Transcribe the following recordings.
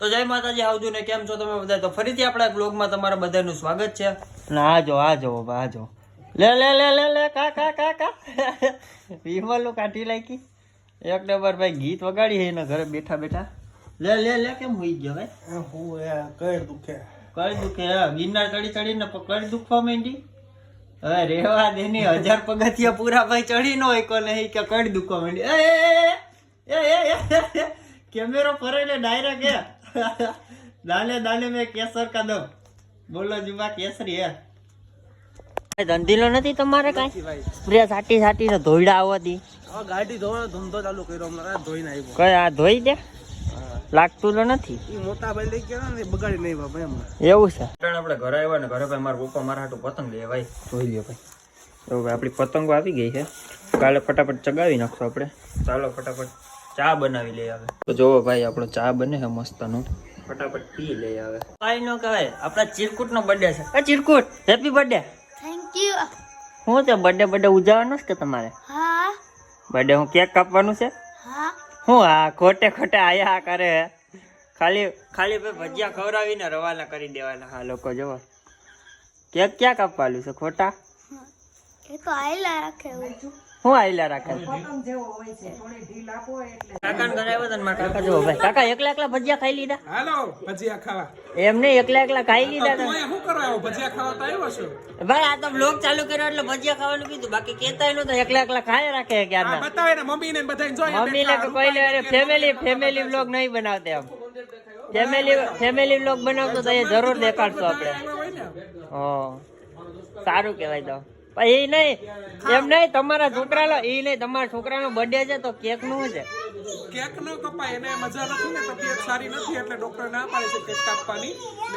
તો જય માતાજી આવજો ને કેમ છો તમે બધા તો ફરીથી આપણા બ્લોગમાં તમારા બધાનું સ્વાગત છે. ને આ જો આ જો આ જો. લે લે લે લે લે કા કા કા કા. વિમલો કાઢી લાગી એક નંબર ભાઈ ગીત વગાડી હે ને ઘરે બેઠા બેઠા. લે લે લે કેમ હોઈ ગયો ભાઈ? હું એ કઈ દુખે? કઈ દુખે? હા ગિરનાર ચડી ચડીને કઈ દુખવા માંડી? હવે રેવા દેની હજાર પગથિયા પૂરા ભાઈ ચડી નો એકો નહીં કે કઈ દુખવા માંડી? એ એ, એ, એ, એ, એ, કેમેરો ફરેલે ડાયરેક્ટ દાલે દાલે મેં કેસર કા બોલો જુબા કેસરી હે. ધંધીલો નથી તમારે કાઈ? સ્પ્રે સાટી સાટી ને ધોઈડા આવવાથી આ ગાડી ધોવાનો ધંધો ચાલુ કર્યો હમણાં ધોઈને આવ્યો. કઈ આ ધોઈ દે? લાગતું નથી? એ મોટા ભાઈ લઈ ગયા ને બગાડી નહીં બાપા એમ. એવું છે? આપણે ઘરે આવ્યા ને ઘરે ભાઈ મારા પપ્પા મારા હાટું પતંગ લે ભાઈ જોઈ લ્યો ભાઈ. તો ભાઈ આપણી પતંગો આવી ગઈ છે. કાલે ફટાફટ ચગાવી નાખશો આપણે. ચાલો ફટાફટ. ચા બનાવી લઈ આવે. તો જોવો ભાઈ આપણો ચા બને છે મસ્તનો. ફટાફટ પી લઈ આવે. કાઈ ન કહેવાય આપણા ચિરકુટ નો બર્થડે છે. એ ચિરકુટ હેપી બર્થડે થેન્ક યુ હું છે બર્થડે બર્થડે ઉજવવાનો છે કે તમારે? હા. બર્થડે હું કેક કાપવાનું છે? હા. હું આ ખોટે ખોટે આયા કરે ખાલી ખાલી ભાઈ ભજીયા ખવડાવીને રવાના કરી દેવાના હા લોકો જોવો. કેક ક્યાં કાપવાનું છે ખોટા? એ તો આયલા રાખે હું આયલા રાખે. કાકા ઘરે આવ્યો તો મારા કાકા? જોવો ભાઈ કાકા એકલા એકલા ભજીયા ખાઈ લીધા? હાલો ભજીયા ખાવા. એમ નહીં એકલા એકલા ખાઈ લીધા તમે. શું આવ્યો? ભજીયા ખાવા તો આવ્યો છો. ભાઈ આ તો બ્લોગ ચાલુ કર્યો એટલે ભજીયા ખાવાનું કીધું. બાકી કેતા નતો એકલા એકલા ખાઈ રાખે આ ક્યારના બતાવે ને મમ્મી ને બધા જોઈ મમ્મી ને કોઈ લે ફેમિલી ફેમિલી બ્લોગ નહીં બનાવતા એમ. ફેમિલી ફેમિલી બ્લોગ બનાવતો તો એ જરૂર દેખાડશો આપણે. હ. સારું કહેવાય તો. એ નહીં એમ નહીં તમારા છોકરાનો એ નહીં તમારા છોકરાનો બર્થડે છે તો કેકનું છે? કેક નો કપાય એને મજા નથી ને તબિયત સારી નથી એટલે ડોક્ટર ના પાડે છે કેક કાપવાની.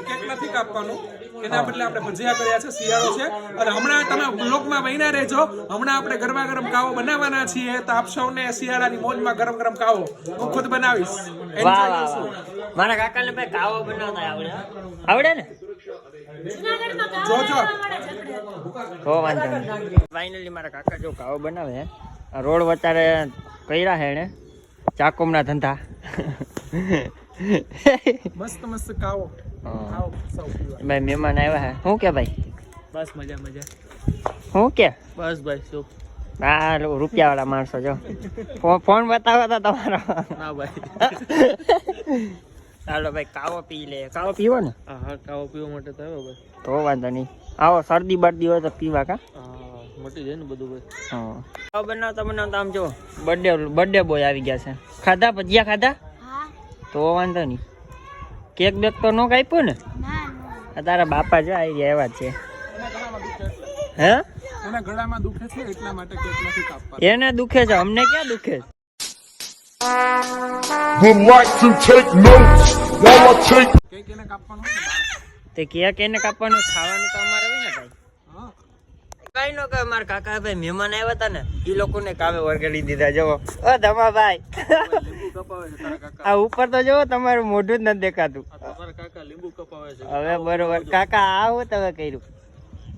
કેક નથી કાપવાનું. એના બદલે આપણે ભજીયા કર્યા છે શિયાળો છે. અને હમણાં તમે બ્લોગમાં વહીના રહેજો. હમણાં આપણે ગરમા ગરમ કાવો બનાવવાના છીએ તો આપ સૌને શિયાળાની મોજમાં ગરમ ગરમ કાવો. હું ખુદ બનાવીશ. વાહ વાહ મારા કાકાને ભાઈ કાવો બનાવતા આવડે આવડે ને? હો વાંધો નહીં. ફાઇનલી મારા કાકા જો કાવો બનાવે હે. રોડ વચારે કર્યા હે એને. ચાકુમના ધંધા. મસ્ત મસ્ત કાવો ભાઈ મહેમાન આવ્યા હે. શું કે ભાઈ? બસ મજા મજા. શું કે? બસ ભાઈ શું હા રૂપિયા વાળા માણસો જો. ફોન બતાવો તો તમારો. ના ભાઈ. ચાલો ભાઈ કાવો પી લે. કાવો પીવો ને? હા હા કાવો પીવા માટે તો આવ્યો ભાઈ. તો વાંધો નહીં. આવો શરદી બરદી હોય તો પીવા કા? મટી જાય ને બધું ભાઈ. હા. કાવો બનાવતા બનાવતા આમ જો બર્થડે બર્થડે બોય આવી ગયા છે. ખાધા ભજીયા ખાધા? હા. તો વાંધો નહીં. કેક બેક તો નો કાપ્યો ને? ના ના. તારા બાપા જો આવી ગયા એવા છે. હે? એના ગળામાં દુખે છે એટલા માટે કેક નથી કાપવા એને દુખે છે અમને ક્યાં દુખે? છે would like to take notes while I take. તે કેક એને કાપવાનું? ખાવાનું તો અમારે હોય ને ભાઈ. કઈ નો કઈ મારા કાકા ભાઈ મહેમાન આવ્યા હતા ને એ લોકોને કામે વરગાડી દીધા જવો ઓ ધમા ભાઈ લીંબુ કપાવે છે તારા કાકા આ ઉપર તો જવો તમારું મોઢું જ નથી દેખાતું. તમારા કાકા લીંબુ કપાવે છે. હવે બરોબર કાકા આવો તમે કર્યું?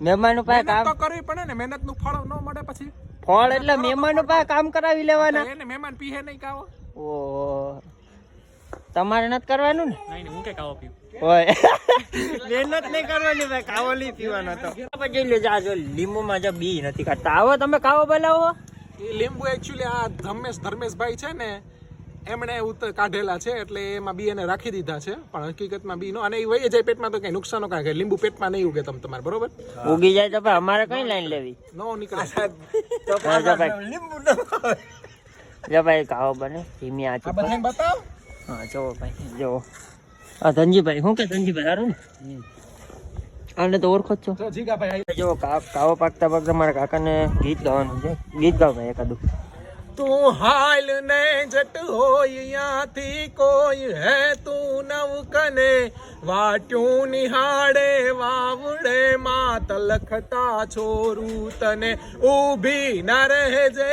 મહેમાનો પાસે કામ કરવી પડે ને મહેનતનું ફળ ન મળે પછી. ફળ એટલે મહેમાનો પાસે કામ કરાવી લેવાના. એને મહેમાન પીહે નહીં કાવો ઓહો. તમારે નથી કરવાનું ને? નહીં હું કે કાવો પીવું. ઓય. મહેનત નહીં કરવાની ભાઈ કાવો લઈ પીવાનો તો. પછી લેજો આ જો લીંબુમાં જો બી નથી કાઢતા આવો તમે કાવો બનાવો એ લીંબુ એકચ્યુઅલી આ ધર્મેશ ધર્મેશભાઈ છે ને એમણે ઉત કાઢેલા છે એટલે એમાં બી એને રાખી દીધા છે પણ હકીકતમાં બી નો. અને એ વહી જાય પેટમાં તો કઈ નુકસાનો કાંઈ કે લીંબુ પેટમાં નહીં ઉગે તમ તમારે બરોબર? ઉગી જાય તો ભાઈ અમારે કઈ લાઈન લેવી? નો નીકળે. તો લીંબુ જો ભાઈ કાવો બને. ધીમી આંચ આ બધાને બતાવ. હા જો ભાઈ જો આ ધનજીભાઈ શું કે ધનજીભાઈ સારું ને? આને તો ઓળખો જ છો. જો જીગાભાઈ જો કાવો પાકતા પાકતા મારા કાકાને ગીત ગાવાનું છે. ગીત ગાવ ભાઈ એકાદું. તું હાલ ને જટ હોય યાથી કોઈ હે તું નવ કને વાટ્યું નિહાળે, વાવડે માત લખતા છોરું તને. ઊભી ન રહેજે,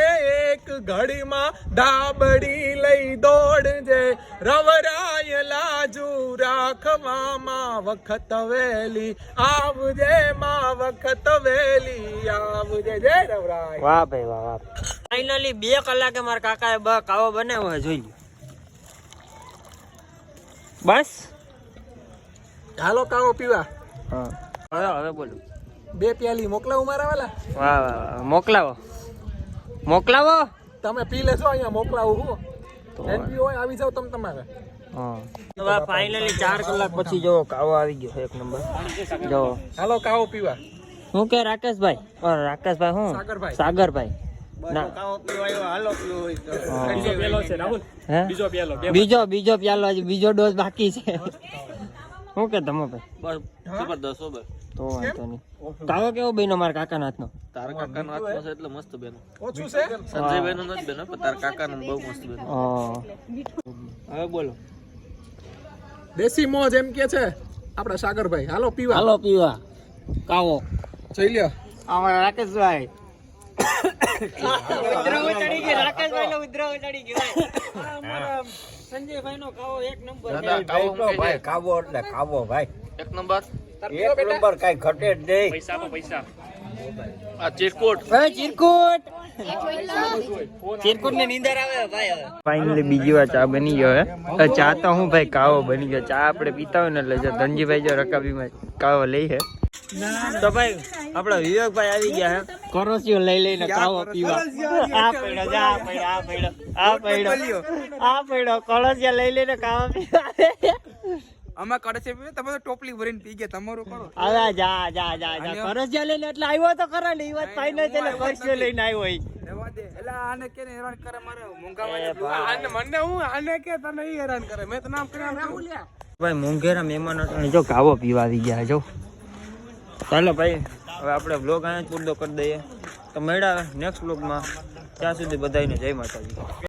એક ઘડીમાં ધાબડી લઈ દોડજે. રવરાય લાજુ રાખવામાં વખત વેલી. આવજે માં વખત વેલી, આવજે. જય રવરાય. વાહ ભાઈ વાહ. ફાઇનલી બે કલાકે મારા કાકાએ બ કાવો બનાવ્યો છે જોઈ લો બસ. હાલો કાવો પીવા. હા. હવે હવે બોલો. બે પ્યાલી મોકલાવું મારા વાલા? વાહ વાહ મોકલાવો. મોકલાવો? તમે પી લેજો અહીંયા મોકલાવું હું. એનપી હોય આવી જાવ તમે તમારે. હા. ફાઇનલી ચાર કલાક પછી જો કાવો આવી ગયો એક નંબર જો હાલો કાવો પીવા. હું કે રાકેશભાઈ? રાકેશભાઈ હું? સાગરભાઈ. બીજો બીજો પ્યાલો હજી બીજો ડોઝ બાકી છે. શું કે તમે ભાઈ? જબરદસ્ત હો તો વાંધો નહીં. કાવો કેવો બન્યો મારા કાકાના હાથનો? તારા કાકાનો હાથમાં છે એટલે મસ્ત બેનો ઓછું છે? નથી બેનો પણ તારા કાકાનો બહુ મસ્ત બેનો હવે બોલો. દેશી મોજ એમ કે છે આપડા સાગરભાઈ. હાલો પીવા. હાલો પીવા. કાવો. જઈ લ્યો. અમારા રાકેશભાઈ. ઉધરવ ચડી ગયો રાકેશભાઈ નો ઉદ્રવ ચડી ગયો. સંજયભાઈ નો કાવો એક નંબર દાદા કાવો એટલે કાવો ભાઈ. એક નંબર. એક નંબર કઈ ઘટે જ નહીં. પૈસા ચીરકુટ. ચીરકુટ. ને નીંદર આવે ભાઈ ફાઇનલી બીજી વાર ચા બની ગયો હે. ચા તો હું ભાઈ કાવો બની ગયો. ચા આપણે પીતા હોય ને એટલે જો ધનજીભાઈ જો રકાબીમાં કાવો લઈ હે. તો ભાઈ આપણા વિવેકભાઈ આવી ગયા કરોસીઓ લઈ લઈને કાવો પીવા. આ પડ્યો જા આ પડ્યો આ પડ્યો આ પડ્યો આ પડ્યો કળસિયા લઈ લઈને કાવો પીવા. અમે કડસે પીવે? તમે તો ટોપલી ભરીને પી ગયા તમારું કરો. હવે જા જા જા જા. કરોસિયા લઈને એટલે આવ્યો તો ખરા ને એ વાત ફાઇનલ છે એટલે કરોસિયો લઈને આવ્યો. એટલે આને કે ને હેરાન કરે મારે મોંઘા. આને મને હું આને કે તને હેરાન કરે? મેં તો નામ કર્યા ભાઈ મોંઘેરા મહેમાનો જો કાવો પીવા આવી ગયા જો. ચાલો ભાઈ, હવે આપણે વ્લોગ અહીંયા જ પૂરતો કરી દઈએ. તો મળ્યા નેક્સ્ટ વ્લોગમાં ત્યાં સુધી બધાને જય માતાજી.